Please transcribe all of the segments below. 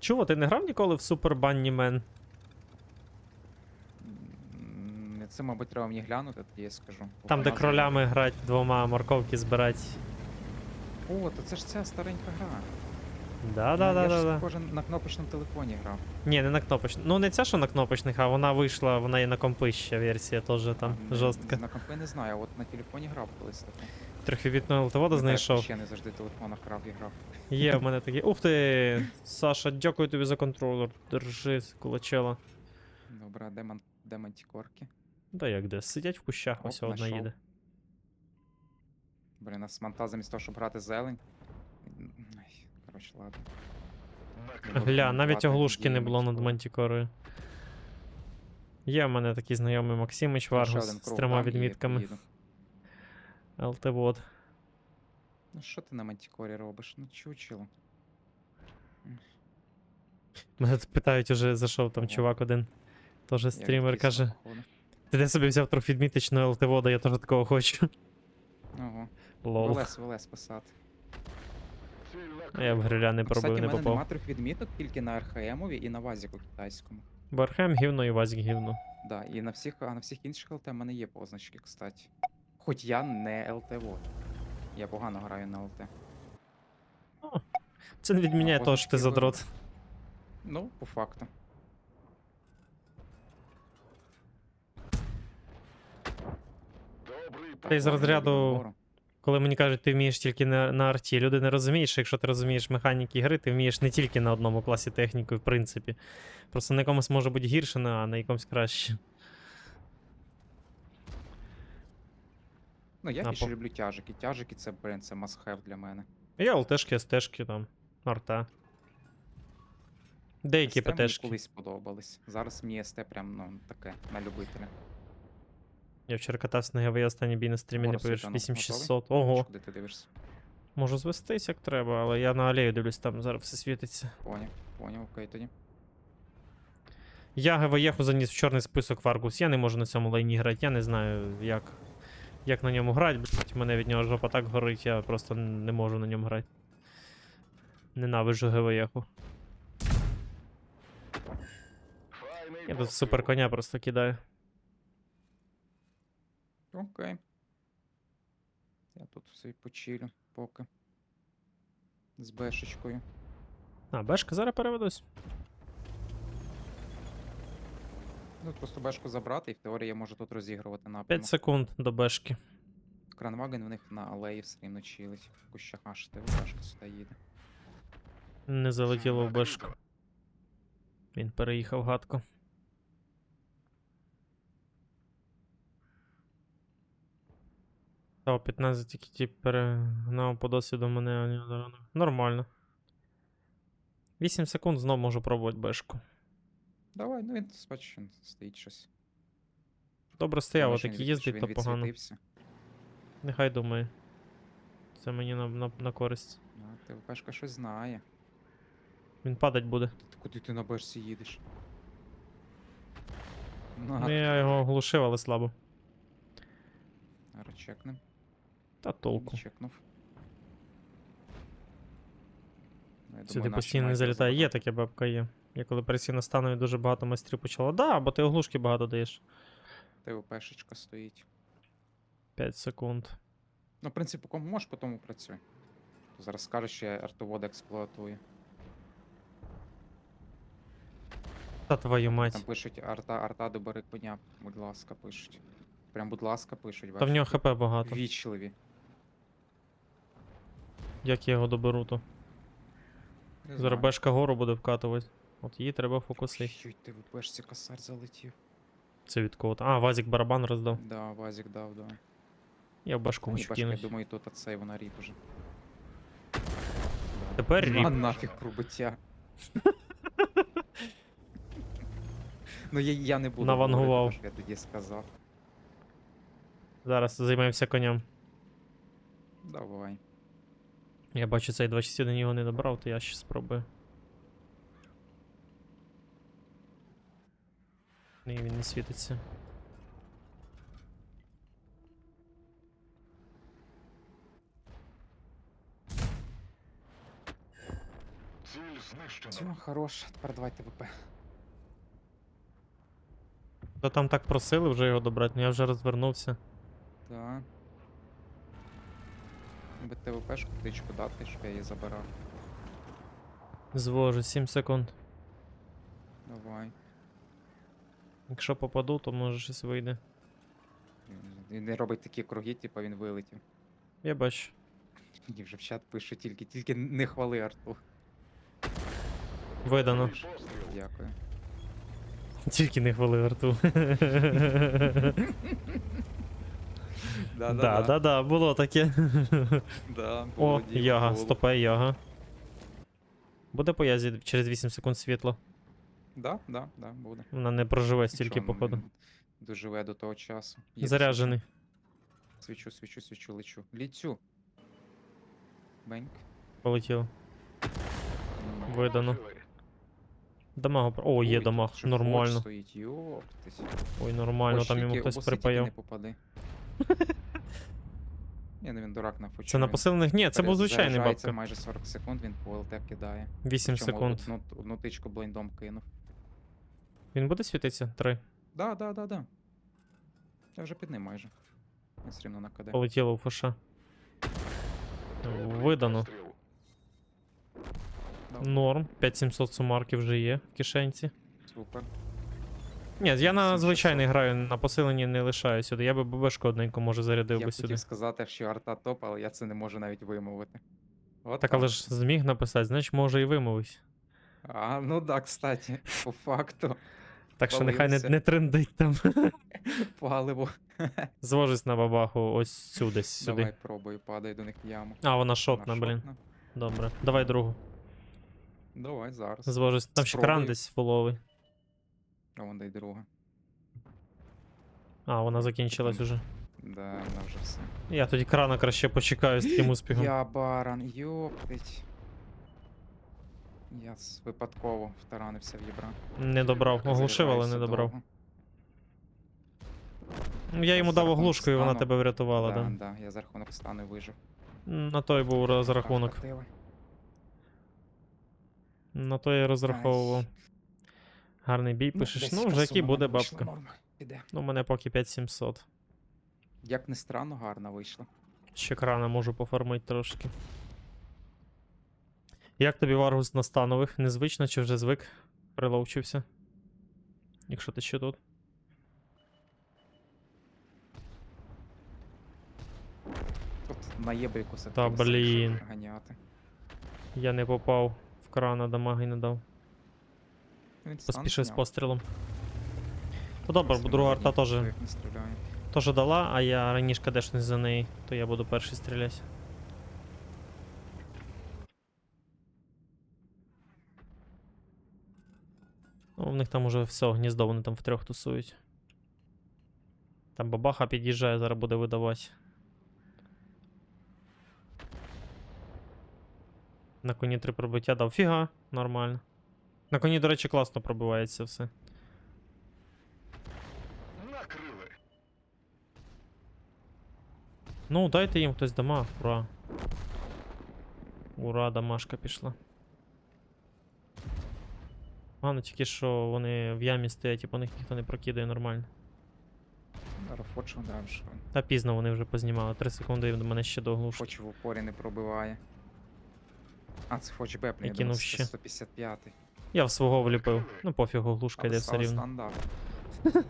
Чого, ти не грав ніколи в Super Bunny Man? М, Це, мабуть, треба мені глянути, тоді я скажу. Там, де вона кролями грати, двома морковки збирати. О, то це ж ця старенька гра. Да, да, Ну, да, я да, ж да. кожен на кнопочному телефоні грав. Ні, не на кнопочних. Ну не ця, що на кнопочних, а вона вийшла, вона і на компи ще версія теж там Не- жорстка. На компи не знаю, а от на телефоні грав колись таке. Трьохвібітного ЛТВода знайшов. Ще не завжди в телефонах грав і грав. Є в мене такі. Ух ти! Саша, дякую тобі за контролер. Держи, кулачела. Добре, де, ман... де мантікорки? Да як де? Сидять в кущах, Оп, ось одна знайшов. їде. Блін, нас манта замість того, щоб грати зелень. Ай, коротше, ладно. Не буду Гля, навіть коментувати оглушки не було над Мантікори. мантікорою. Є в мене такий знайомий Максимич Ще Варгус один з круг трьома і відмітками. поїду. ЛТВод. Ну що ти на мантікорі робиш? Ну чучело. Мене тут питають уже, зайшов там чувак один. Тоже стрімер відкиснув, каже: походу. ти де собі взяв трьохвідміточну ЛТВода, я теж такого хочу. Ого. Лол. Велес, велес писати. Я в гриля не пробив, Кстати, не в мене попав. нема трьох відміток, тільки на РХМові і на Вазіку китайському. Бархем гівно і Вазік гівно. Да, і на всіх, а на всіх інших ЛТ в мене є позначки, кстати. Хоч я не ЛТ-вод. Я погано граю на ЛТ. Це не відміняє того, що ти задрот. Ну, по факту. Та й з розряду- Коли мені кажуть, ти вмієш тільки на, на арті, люди не розуміють, що якщо ти розумієш механіки гри, ти вмієш не тільки на одному класі техніку, в принципі. Просто на якомусь може бути гірше, а на якомусь краще. Ну, я А, більше люблю тяжики. Тяжики це, блін, це must-have для мене. Я ЛТшки, СТшки там, арта. Деякі СТ мені ПТшки. колись подобались. Зараз мені СТ прям, ну, таке, на любителя. Я вчора катався на ГВ останній бій на стрімі, не повіриш, Світанов 8600. Ого, Куди ти дивишся? можу звестись як треба, але я на алею дивлюсь, там зараз все світиться. Поняв, поняв, окей тоді. Я ГВЄху заніс в чорний список Варгус. Я не можу на цьому лайні грати. Я не знаю, як, як на ньому грати. Блять, мене від нього жопа так горить, я просто не можу на ньому грати. Ненавиджу ГВЄху. Я тут супер коня просто кидаю. Окей. Я тут все почилю поки. З бешечкою. А, бешка зараз переведусь. Ну, просто бешку забрати, і в теорії я можу тут розігрувати 5 секунд до бешки. Кранваген в них на алеї все рівно чилить. В кущах аж ти бешка сюди їде. Не залетіло в бешку. Він переїхав гадко. Та 15 тільки тип перегнав по досвіду мене. Нормально. 8 секунд знов можу пробувати бешку. Давай, ну він бачиш, він стоїть щось. Добре стояв, він отакий їздить, то він погано. відсвітився. Нехай думає. Це мені на, на, на користь. А, ти бешка щось знає. Він падать буде. Ти куди ти на бешці їдеш? Ну, я його оглушив, але слабо. зараз чекнем. Та толку. Чекнув. Ну, я Сюди наші постійно не залітає. Є забагато. таке бабка є. Я коли пересів станові дуже багато майстрів почало. Да, бо ти оглушки багато даєш. ТВПшечка стоїть. 5 секунд. Ну, в принципі, кому можеш, по тому працюй. Зараз скажеш, що я артовода експлуатую. Та твою Там пишуть арта, арта добери коня, будь ласка, пишуть. Прям, будь ласка, пишуть. Та в нього хп багато. Вічливі. Як я його доберу, то. Не Зараз бешка гору буде вкатувати. От її треба фокусити. Ой, ти ВПшці косарь залетів. Це від кого-то. А, Вазік барабан роздав. Да, Вазік дав, да. Я в башку хочу я кинуть. думаю, тут оцей вона ріп уже. Тепер На ріп. нафіг пробиття. ну я, я не буду. Навангував. говорити, я тоді сказав. Зараз займемося конем. Давай. Я бачу, цей 21 його не добрав, то я ще спробую. Ні, він не світиться. Ціль Все, хорош, тепер давайте ВП. Та там так просили вже його добрати, ну я вже розвернувся. Так. Би ТВПшку птичку дати, щоб я її забирав. Звожу, 7 секунд. Давай. Якщо попаду, то може щось вийде. Він- не робить такі круги, типу він вилетів. Я бачу. Мені вже в чат пише тільки, тільки не хвали арту. Видано. Дякую. Тільки не хвали арту. Да, Да, да, да, було таке. да. О, яга, стопе, яга. Буде по язі через 8 секунд світло. Да, да, да, буде. Вона не проживе стільки, Нічого, походу. Доживе до того часу. Їду, Заряджений. Свічу, свічу, свічу, лечу. Ліцю. Беньк. Полетіло. Видано. Дамагу. про- О, є дамаг. Нормально. Стоїть, йоптись. Ой, нормально, там йому хтось припаяв. не. Ні, ну він дурак на фочу. Це на посилених. Ні, це був звичайний бабка. майже 40 секунд, він по ЛТ кидає. 8 Причому секунд. Одну, одну тичку блайндом кинув. Він буде світитися? Три. Да, да, да, да. Я вже під ним майже. Він все рівно на КД. Полетіло в фоша. Видано. Да, Норм. 5700 сумарки вже є в кишенці. Супер. Ні, я на 7600. звичайний граю, на посиленні не лишаю сюди. Я би ББшку одненько може зарядив Я би сюди. хотів сказати, що арта топ, але я це не можу навіть вимовити. От Так, але ж зміг написати, значить, може і вимовився. А, ну да, кстати, по факту. Так що нехай не, Валився. не трендить там. Паливо. Звожусь на бабаху ось сюди, сюди. Давай пробую, падай до них в яму. А, вона Вона шотна, блін. шотна. Добре. Давай другу. Давай зараз. Звожусь. Там ще кран Спробуй. десь фуловий. А вон дай друга. А, вона закінчилась уже. Да, вона вже все. Я тоді крана краще почекаю з таким успіхом. Я баран, йоптить. Я с- випадково втаранився в єбра. Не добрав. Оглушив, але не добрав. Ну, Я йому дав оглушку, і вона стану. тебе врятувала, Да, да. я за рахунок стану вижив. На той був розрахунок. На то я розраховував. Гарний бій Ну, пишеш. десь Ну, вже який сума буде мене вийшла, бабка. норма. Піде. Ну, у мене поки 5700. Як не странно, гарно вийшло. Ще крана можу пофармити трошки. Як тобі Варгус на станових? Незвично чи вже звик? Приловчився? Якщо ти ще тут. Тут на єбрику все Та блін. ганяти. Я не попав в крана, дамаги не дав. Поспішив з пострілом. Ну добре, бо друга арта теж, теж дала, а я раніше кадешнусь за неї, то я буду перший стріляти. Ну, в них там уже все, гніздо, вони там втрьох тусують. Там бабаха під'їжджає, зараз буде видавати. На коні три пробиття дав. Фіга, нормально. На коні, до речі, класно пробивається все. Ну, дайте їм хтось дамаг, ура. Ура, дамашка пішла. Погано тільки що вони в ямі стоять і по них ніхто не прокидає нормально. Та пізно вони вже познімали. 3 секунди і до мене ще до оглушки. Фоч в упорі не пробиває. А, це Фоч Беп, я думав, це ще. 155 Я в свого вліпив. Ну пофігу, глушка йде все рівно. стандарт.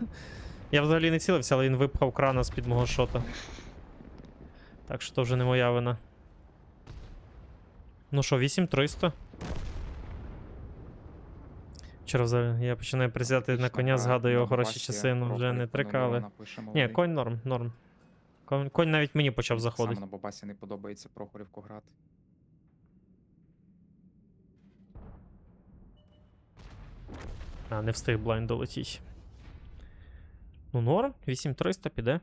Я взагалі не цілився, але він випхав крана з-під мого шота. Так що то вже не моя вина. Ну що, 8300? Вчора я починаю присідати на коня, згадую його хороші часи, ну вже не трикали. Ні, конь норм, норм. Конь, конь навіть мені почав заходити. Саме на Бабасі не подобається Прохорівку грати. А, не встиг блайнд долетіть. Ну, норм, 8300 піде.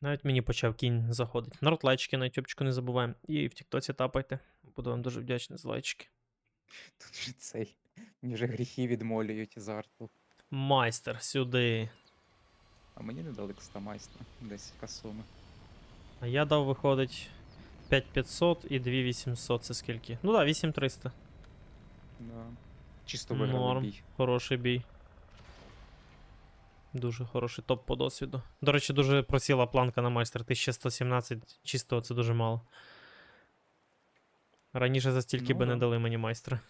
Навіть мені почав кінь заходить. Народ лайчики на ютубчику не забуваємо. І в Тіктоці тапайте. Буду вам дуже вдячний за лайчики. Тут же цей. Мені вже гріхи відмолюють із арту. Майстер, сюди. А мені не дали кста майстра, десь касуми. А я дав виходить 5500 і 2800. Це скільки? Ну так, да, 8300. Да. Чисто виграли Норм. бій. Хороший бій. Дуже хороший топ по досвіду. До речі, дуже просіла планка на майстра. 1117 чистого це дуже мало. Раніше за стільки Ну би не дали мені майстра.